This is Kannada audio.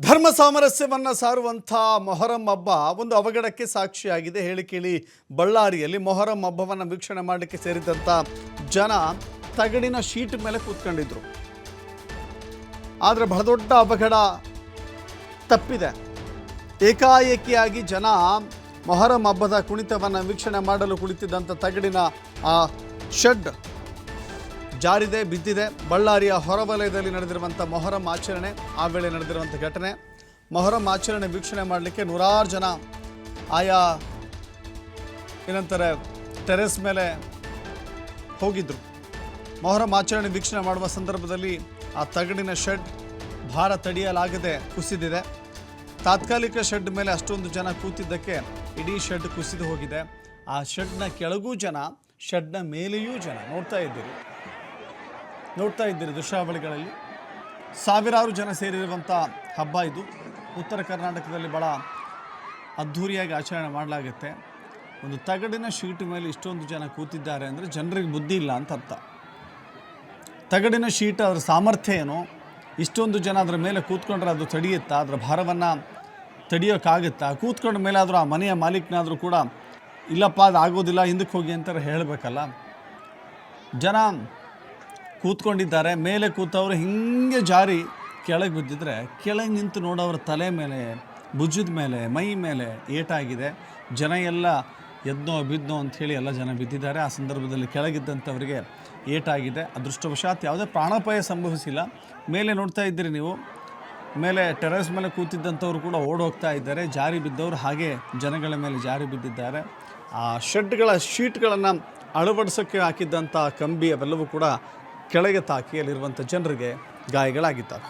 ಧರ್ಮ ಸಾಮರಸ್ಯವನ್ನು ಸಾರುವಂಥ ಮೊಹರಂ ಹಬ್ಬ ಒಂದು ಅವಘಡಕ್ಕೆ ಸಾಕ್ಷಿಯಾಗಿದೆ. ಹೇಳಿ ಕೇಳಿ, ಬಳ್ಳಾರಿಯಲ್ಲಿ ಮೊಹರಂ ಹಬ್ಬವನ್ನು ವೀಕ್ಷಣೆ ಮಾಡಲಿಕ್ಕೆ ಸೇರಿದಂಥ ಜನ ತಗಡಿನ ಶೀಟ್ ಮೇಲೆ ಕೂತ್ಕೊಂಡಿದ್ರು. ಆದರೆ ಬಹಳ ದೊಡ್ಡ ಅವಘಡ ತಪ್ಪಿದೆ. ಏಕಾಏಕಿಯಾಗಿ ಜನ ಮೊಹರಂ ಹಬ್ಬದ ಕುಣಿತವನ್ನು ವೀಕ್ಷಣೆ ಮಾಡಲು ಕುಳಿತಿದ್ದಂಥ ತಗಡಿನ ಆ ಶೆಡ್ ಜಾರಿದೆ, ಬಿದ್ದಿದೆ. ಬಳ್ಳಾರಿಯ ಹೊರವಲಯದಲ್ಲಿ ನಡೆದಿರುವಂಥ ಮೊಹರಂ ಆಚರಣೆ, ಆ ವೇಳೆ ನಡೆದಿರುವಂಥ ಘಟನೆ. ಮೊಹರಂ ಆಚರಣೆ ವೀಕ್ಷಣೆ ಮಾಡಲಿಕ್ಕೆ ನೂರಾರು ಜನ ಆಯಾ ಏನಂತಾರೆ, ಟೆರೆಸ್ ಮೇಲೆ ಹೋಗಿದ್ದರು ಮೊಹರಂ ಆಚರಣೆ ವೀಕ್ಷಣೆ ಮಾಡುವ ಸಂದರ್ಭದಲ್ಲಿ ಆ ತಗಡಿನ ಶೆಡ್ ಭಾರ ತಡೆಯಲಾಗದೆ ಕುಸಿದಿದೆ. ತಾತ್ಕಾಲಿಕ ಶೆಡ್ ಮೇಲೆ ಅಷ್ಟೊಂದು ಜನ ಕೂತಿದ್ದಕ್ಕೆ ಇಡೀ ಶೆಡ್ ಕುಸಿದು ಹೋಗಿದೆ. ಆ ಶೆಡ್ನ ಕೆಳಗೂ ಜನ, ಶೆಡ್ನ ಮೇಲೆಯೂ ಜನ ನೋಡ್ತಾ ಇದ್ದೀರಿ. ನೋಡ್ತಾ ಇದ್ದೀರಿ ದೃಶ್ಯಾವಳಿಗಳಲ್ಲಿ. ಸಾವಿರಾರು ಜನ ಸೇರಿರುವಂಥ ಹಬ್ಬ ಇದು. ಉತ್ತರ ಕರ್ನಾಟಕದಲ್ಲಿ ಭಾಳ ಅದ್ಧೂರಿಯಾಗಿ ಆಚರಣೆ ಮಾಡಲಾಗುತ್ತೆ. ಒಂದು ತಗಡಿನ ಶೀಟ್ ಮೇಲೆ ಇಷ್ಟೊಂದು ಜನ ಕೂತಿದ್ದಾರೆ ಅಂದರೆ ಜನರಿಗೆ ಬುದ್ಧಿ ಇಲ್ಲ ಅಂತ ಅರ್ಥ ತಗಡಿನ ಶೀಟ್ ಅದರ ಸಾಮರ್ಥ್ಯ ಏನು? ಇಷ್ಟೊಂದು ಜನ ಅದರ ಮೇಲೆ ಕೂತ್ಕೊಂಡ್ರೆ ಅದು ತಡೆಯುತ್ತಾ? ಅದರ ಭಾರವನ್ನು ತಡೆಯೋಕ್ಕಾಗುತ್ತಾ ಕೂತ್ಕೊಂಡ ಮೇಲೆ ಆದರೂ ಆ ಮನೆಯ ಮಾಲೀಕನಾದರೂ ಕೂಡ ಇಲ್ಲಪ್ಪ ಅದು ಆಗೋದಿಲ್ಲ ಹಿಂದಕ್ಕೆ ಹೋಗಿ ಅಂತಾರೆ ಹೇಳಬೇಕಲ್ಲ. ಜನ ಕೂತ್ಕೊಂಡಿದ್ದಾರೆ. ಮೇಲೆ ಕೂತವರು ಹಿಂಗೆ ಜಾರಿ ಕೆಳಗೆ ಬಿದ್ದಿದ್ರೆ ಕೆಳಗೆ ನಿಂತು ನೋಡೋವ್ರ ತಲೆ ಮೇಲೆ, ಭುಜದ ಮೇಲೆ, ಮೈ ಮೇಲೆ ಏಟಾಗಿದೆ. ಜನ ಎಲ್ಲ ಎದ್ನೋ ಬಿದ್ನೋ ಅಂಥೇಳಿ ಎಲ್ಲ ಜನ ಬಿದ್ದಿದ್ದಾರೆ. ಆ ಸಂದರ್ಭದಲ್ಲಿ ಕೆಳಗಿದ್ದಂಥವರಿಗೆ ಏಟಾಗಿದೆ. ಅದೃಷ್ಟವಶಾತ್ ಯಾವುದೇ ಪ್ರಾಣಾಪಾಯ ಸಂಭವಿಸಿಲ್ಲ. ಮೇಲೆ ನೋಡ್ತಾ ಇದ್ದೀರಿ ನೀವು. ಮೇಲೆ ಟೆರೆಸ್ ಮೇಲೆ ಕೂತಿದ್ದಂಥವ್ರು ಕೂಡ ಓಡೋಗ್ತಾ ಇದ್ದಾರೆ. ಜಾರಿ ಬಿದ್ದವರು ಹಾಗೆ ಜನಗಳ ಮೇಲೆ ಜಾರಿ ಬಿದ್ದಿದ್ದಾರೆ. ಆ ಶೆಡ್ಗಳ ಶೀಟ್ಗಳನ್ನು ಅಳವಡಿಸೋಕ್ಕೆ ಹಾಕಿದ್ದಂಥ ಕಂಬಿ ಅವೆಲ್ಲವೂ ಕೂಡ ಕೆಳಗೆ ತಾಕಿ ಅಲ್ಲಿರುವಂಥ ಜನರಿಗೆ ಗಾಯಗಳಾಗಿದ್ದಾವೆ